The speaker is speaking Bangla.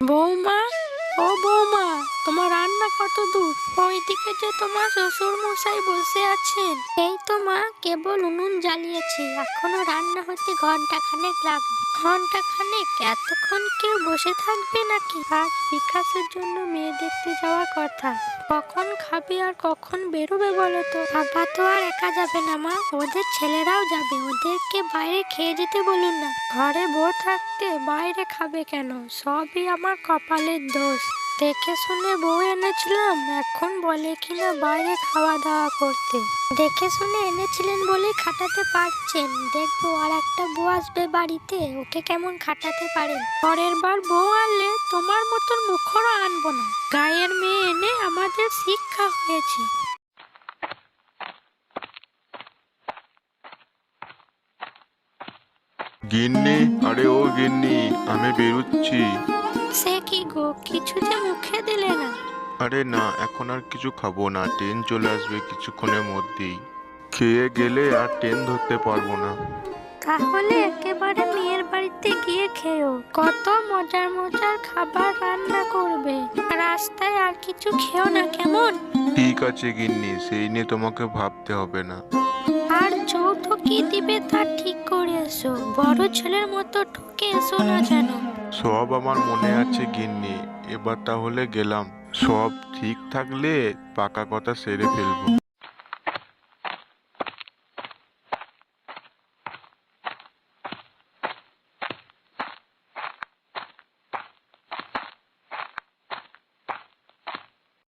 বৌমা ও বৌমা তোমার রান্না কত দূর ওইদিকে যে তোমার শ্বশুর মশাই বসে আছেন এই তো মা কেবল উনুন জ্বালিয়েছি। এখনও রান্না হতে ঘণ্টা খানেক লাগবে। ঘণ্টা খানেক এতক্ষণ কেউ বসে থাকবে নাকি? আজ বিকাশের জন্য মেয়ে দেখতে যাওয়ার কথা। কখন খাবে আর কখন বেরোবে বলো তো? বাবা তো আর একা যাবে না মা। ওদের ছেলেরাও যাবে। ওদেরকে বাইরে খেয়ে যেতে বলুন না। ঘরে বউ থাকতে বাইরে খাবে কেন? সবই আমার কপালের দোষ। দেখে শুনে বউ এনেছিলাম, এখন বলে কিনা বাইরে খাওয়া দাওয়া করতে। দেখে শুনে এনেছিলেন বলেই খাটাতে পারছেন। দেখব আর একটা বউ আসবে বাড়িতে, ওকে কেমন খাটাতে পারেন? পরের বার বউ আনলে তোমার মতন মুখরও আনব না। গায়ের মেয়ে এনে আমাদের শিক্ষা হয়েছে। গিন্নি, আরে ও গিন্নি, আমি বেরোচ্ছি। আরে না এখন আর কিছু খাব না ট্রেন চলে আসবে কিছুক্ষণের মধ্যেই। খেয়ে গেলে আর ট্রেন ধরতে পারব না। তাহলে একেবারে মেয়ের বাড়িতে গিয়ে খেও কত মজার মজার খাবার রান্না করবে। রাস্তায় আর কিছু খেও না কেমন? ঠিক আছে গিন্নি সেই নিয়ে তোমাকে ভাবতে হবে না। আর যৌথ কি দিবে তা ঠিক করে এসো। বড় ছেলের মতো ঠকে এসো না যেন। সব আমার মনে আছে গিন্নি এবার তাহলে গেলাম। সব ঠিক থাকলে পাকা কথা সেরে ফেলব।